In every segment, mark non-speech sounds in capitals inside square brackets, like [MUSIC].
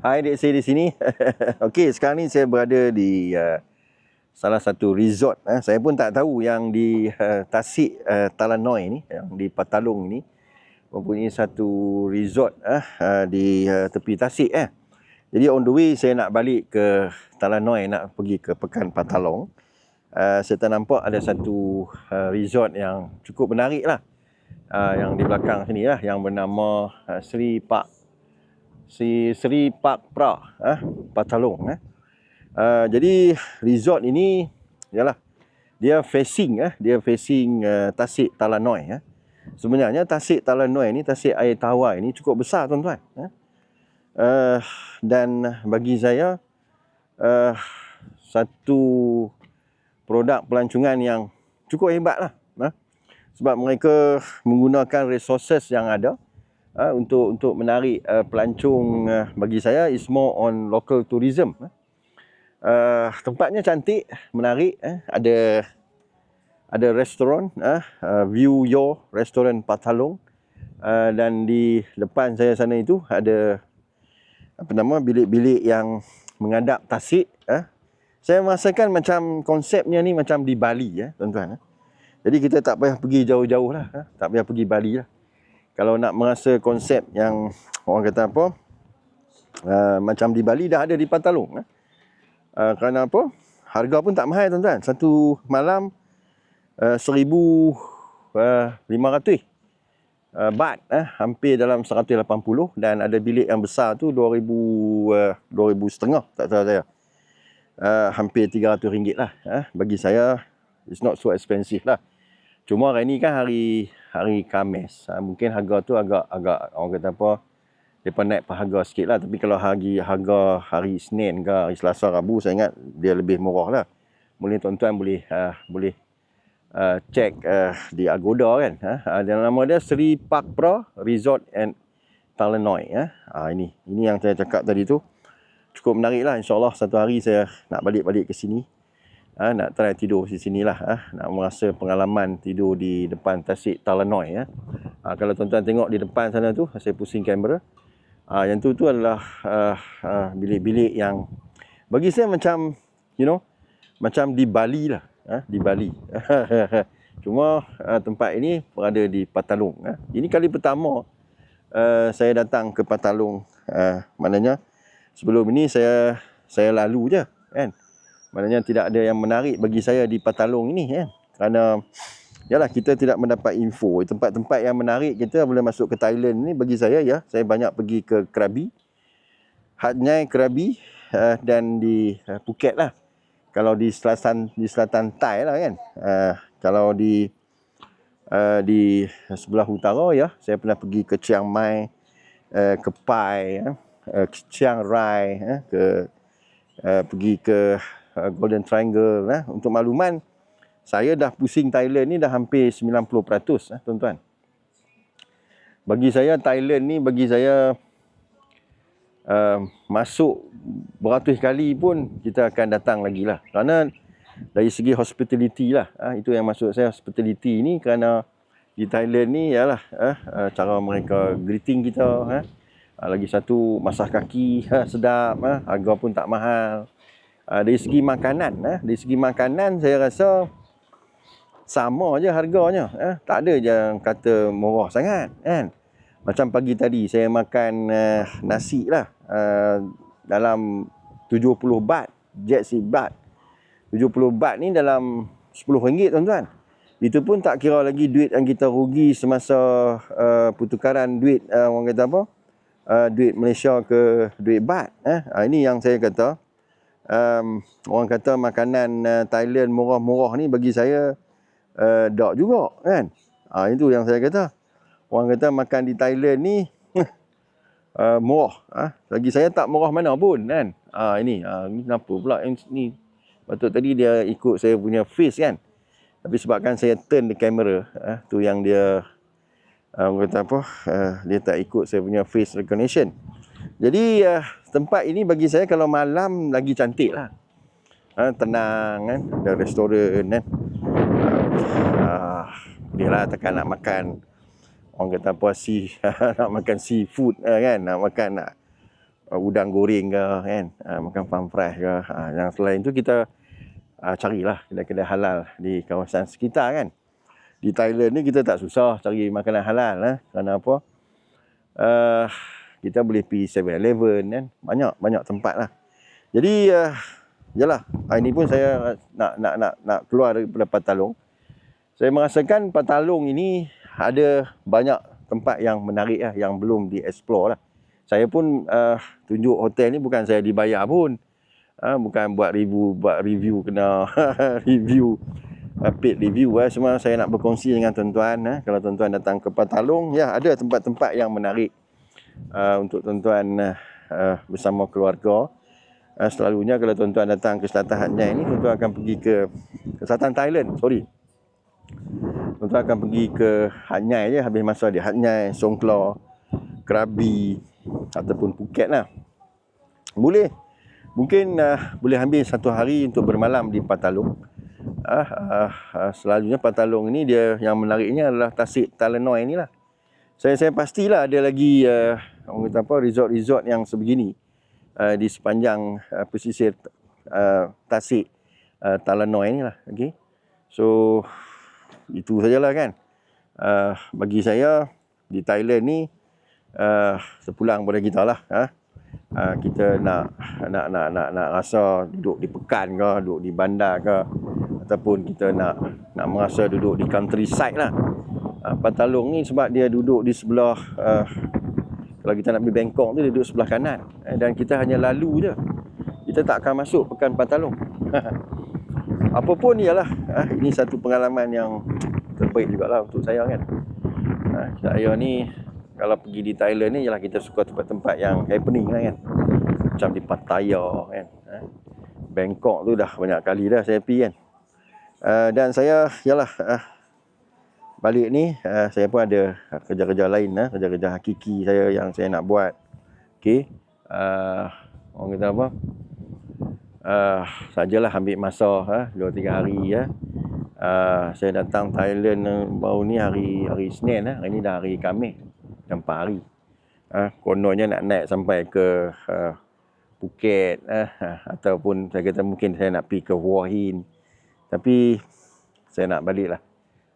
Hai dek saya di sini. [LAUGHS] Okey, sekarang ni saya berada di uh, salah satu resort. Eh. Saya pun tak tahu yang di uh, Tasik uh, Talanoi ni, yang di Patalong ni mempunyai satu resort uh, uh, di uh, tepi Tasik eh. Jadi on the way saya nak balik ke Talanoi nak pergi ke Pekan Patalong. Uh, saya ternampak ada satu uh, resort yang cukup menarik lah. Uh, yang di belakang sini lah yang bernama uh, Sri Park si Sri Park Pra eh, Patalong eh. Uh, jadi resort ini ialah dia facing eh, dia facing uh, Tasik Talanoi eh. Sebenarnya Tasik Talanoi ni Tasik air tawar ini cukup besar tuan-tuan eh. Uh, dan bagi saya uh, satu produk pelancongan yang cukup hebat lah eh. sebab mereka menggunakan resources yang ada uh, untuk untuk menarik uh, pelancong uh, bagi saya is more on local tourism. Uh, tempatnya cantik, menarik. Uh, ada ada restoran, uh, uh, View Your Restoran Patalong. Uh, dan di depan saya sana itu ada apa nama bilik-bilik yang mengadap tasik. Uh. Saya merasakan macam konsepnya ni macam di Bali ya, tuan-tuan. Jadi kita tak payah pergi jauh-jauh lah. Tak payah pergi Bali lah kalau nak merasa konsep yang [TSK] orang kata apa? Uh, macam di Bali dah ada di Patalong eh. uh, kerana apa? Harga pun tak mahal tuan-tuan. Satu malam uh, 1500 uh, baht eh, hampir dalam 180 dan ada bilik yang besar tu 2000 uh, 2000 setengah tak tahu saya. Uh, hampir 300 ringgit lah eh. bagi saya it's not so expensive lah. Cuma hari ni kan hari hari Khamis. Ha, mungkin harga tu agak agak orang kata apa depa naik harga sikit lah. Tapi kalau hari harga hari Isnin ke hari Selasa Rabu saya ingat dia lebih murah lah. Boleh tuan-tuan boleh uh, boleh uh, check uh, di Agoda kan. Ha? Dan nama dia Sri Park Pro Resort and Talenoi. Ha? Ha, ini ini yang saya cakap tadi tu. Cukup menarik lah. InsyaAllah satu hari saya nak balik-balik ke sini ha, nak try tidur di sini lah ha, nak merasa pengalaman tidur di depan tasik Talanoi ya. Ha, kalau tuan-tuan tengok di depan sana tu saya pusing kamera ha, yang tu tu adalah ha, ha, bilik-bilik yang bagi saya macam you know macam di Bali lah ha, di Bali [LAUGHS] cuma ha, tempat ini berada di Patalong ha. ini kali pertama uh, saya datang ke Patalong uh, maknanya sebelum ini saya saya lalu je kan Maknanya tidak ada yang menarik bagi saya di Patalong ini ya. Kerana yalah kita tidak mendapat info tempat-tempat yang menarik kita boleh masuk ke Thailand ni bagi saya ya. Saya banyak pergi ke Krabi. Hat Nyai Krabi uh, dan di uh, Phuket lah. Kalau di selatan di selatan Thai lah kan. Uh, kalau di uh, di sebelah utara ya, saya pernah pergi ke Chiang Mai, uh, ke Pai, uh, ke Chiang Rai, uh, ke uh, pergi ke Golden Triangle eh. Untuk makluman saya dah pusing Thailand ni dah hampir 90% eh, tuan-tuan. Bagi saya Thailand ni bagi saya uh, masuk beratus kali pun kita akan datang lagi lah. Kerana dari segi hospitality lah. Eh, itu yang maksud saya hospitality ni kerana di Thailand ni ialah eh, uh, cara mereka greeting kita. Eh. Uh, lagi satu masah kaki eh, sedap. Eh, harga pun tak mahal. Uh, dari segi makanan, eh, dari segi makanan saya rasa sama aja harganya. Eh. Tak ada yang kata murah sangat. Kan? Macam pagi tadi saya makan uh, nasi lah. Uh, dalam 70 baht. Jet si baht. 70 baht ni dalam 10 ringgit tuan-tuan. Itu pun tak kira lagi duit yang kita rugi semasa uh, pertukaran duit uh, orang kata apa? Uh, duit Malaysia ke duit baht. Eh. Uh, ini yang saya kata um, orang kata makanan uh, Thailand murah-murah ni bagi saya uh, tak juga kan. Ah ha, itu yang saya kata. Orang kata makan di Thailand ni uh, [LAUGHS] murah. Ha? Lagi saya tak murah mana pun kan. Ah ha, ini, ha, ini kenapa pula yang ni? Patut tadi dia ikut saya punya face kan. Tapi sebabkan saya turn the camera, ha, tu yang dia orang kata apa? Uh, dia tak ikut saya punya face recognition. Jadi uh, tempat ini bagi saya kalau malam lagi cantik lah. Ha, tenang kan. Ada restoran kan. Uh, uh, lah takkan nak makan. Orang kata apa si [LAUGHS] nak makan seafood uh, kan. Nak makan nak udang goreng ke kan makan farm fresh ke yang selain tu kita uh, carilah kedai-kedai halal di kawasan sekitar kan di Thailand ni kita tak susah cari makanan halal lah kerana apa uh, kita boleh pergi 7-Eleven kan banyak banyak tempat lah jadi uh, yalah hari ni pun saya nak nak nak nak keluar daripada Patalong saya merasakan Patalong ini ada banyak tempat yang menarik lah yang belum di-explore lah saya pun uh, tunjuk hotel ni bukan saya dibayar pun. Uh, bukan buat review, buat review kena [LAUGHS] review uh, paid review uh. Semua saya nak berkongsi dengan tuan-tuan. Uh. Kalau tuan-tuan datang ke Patalong, ya ada tempat-tempat yang menarik uh, untuk tuan-tuan uh, uh, bersama keluarga. Uh, selalunya kalau tuan-tuan datang ke Selatan Hatnyai ni, tuan-tuan akan pergi ke, ke Selatan Thailand. Sorry. Tuan-tuan akan pergi ke Hatnyai je habis masa di Hatnyai, Songkla, Krabi, ataupun Phuket lah. Boleh. Mungkin uh, boleh ambil satu hari untuk bermalam di Patalong. Uh, uh, uh, selalunya Patalong ini dia yang menariknya adalah Tasik Talenoy ni lah. Saya saya pastilah ada lagi uh, orang kata apa resort-resort yang sebegini uh, di sepanjang uh, pesisir uh, Tasik uh, Talenoy ni lah. Okay. So itu sajalah kan. Uh, bagi saya di Thailand ni uh, sepulang pada kita lah uh, uh, kita nak nak nak nak nak rasa duduk di pekan ke duduk di bandar ke ataupun kita nak nak merasa duduk di countryside lah uh, Patalong ni sebab dia duduk di sebelah uh, kalau kita nak pergi Bangkok tu dia duduk sebelah kanan. Uh, dan kita hanya lalu je. Kita tak akan masuk pekan Patalong [LAUGHS] apa pun ialah uh, ini satu pengalaman yang terbaik jugalah untuk saya kan. Uh, saya ni kalau pergi di Thailand ni ialah kita suka tempat-tempat yang happening lah kan. Macam di Pattaya kan. Eh. Bangkok tu dah banyak kali dah saya pergi kan. Uh, dan saya ialah uh, balik ni uh, saya pun ada kerja-kerja lain uh, kerja-kerja hakiki saya yang saya nak buat ok uh, orang kata apa uh, sajalah ambil masa uh, 2-3 hari ya uh. Uh, saya datang Thailand uh, baru ni hari hari Senin uh. hari ni dah hari Khamis empat hari. Ha, kononnya nak naik sampai ke uh, Phuket uh, ataupun saya kata mungkin saya nak pergi ke Hua Hin. Tapi saya nak balik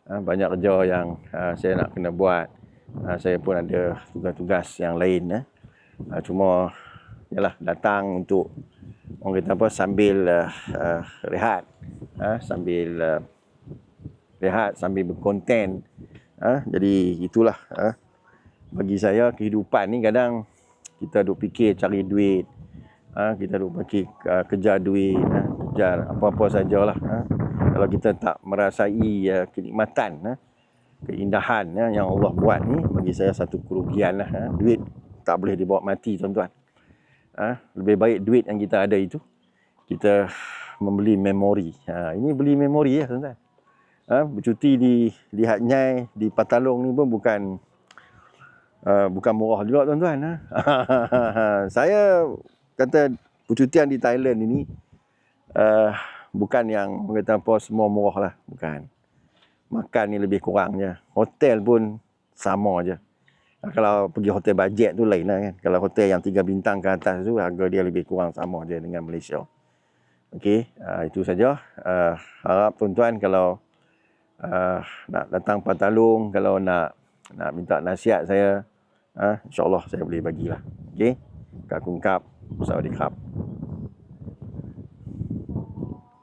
Uh, banyak kerja yang uh, saya nak kena buat. Uh, saya pun ada tugas-tugas yang lain. Uh. Uh, cuma yalah, datang untuk orang kata apa sambil uh, uh, rehat. Uh, sambil uh, rehat, sambil berkonten. Uh, jadi itulah. Uh, bagi saya kehidupan ni kadang kita duk fikir cari duit kita duk fikir uh, kejar duit kejar apa-apa sajalah ha. Kalau kita tak merasai uh, kenikmatan ha, keindahan ha, yang Allah buat ni bagi saya satu kerugian lah ha. duit tak boleh dibawa mati tuan-tuan ha, lebih baik duit yang kita ada itu kita membeli memori ha, ini beli memori ya tuan-tuan ha, bercuti di lihat nyai di Patalong ni pun bukan uh, bukan murah juga tuan-tuan. Ha? [LAUGHS] saya kata percutian di Thailand ini uh, bukan yang kata apa semua murah lah. Bukan. Makan ni lebih kurang je. Hotel pun sama je. Uh, kalau pergi hotel bajet tu lain lah kan. Kalau hotel yang tiga bintang ke atas tu harga dia lebih kurang sama je dengan Malaysia. Okey, uh, itu saja. Uh, harap tuan-tuan kalau uh, nak datang Patalung, kalau nak nak minta nasihat saya, ha, insyaAllah saya boleh bagilah. Okey. Kakungkap. Krap.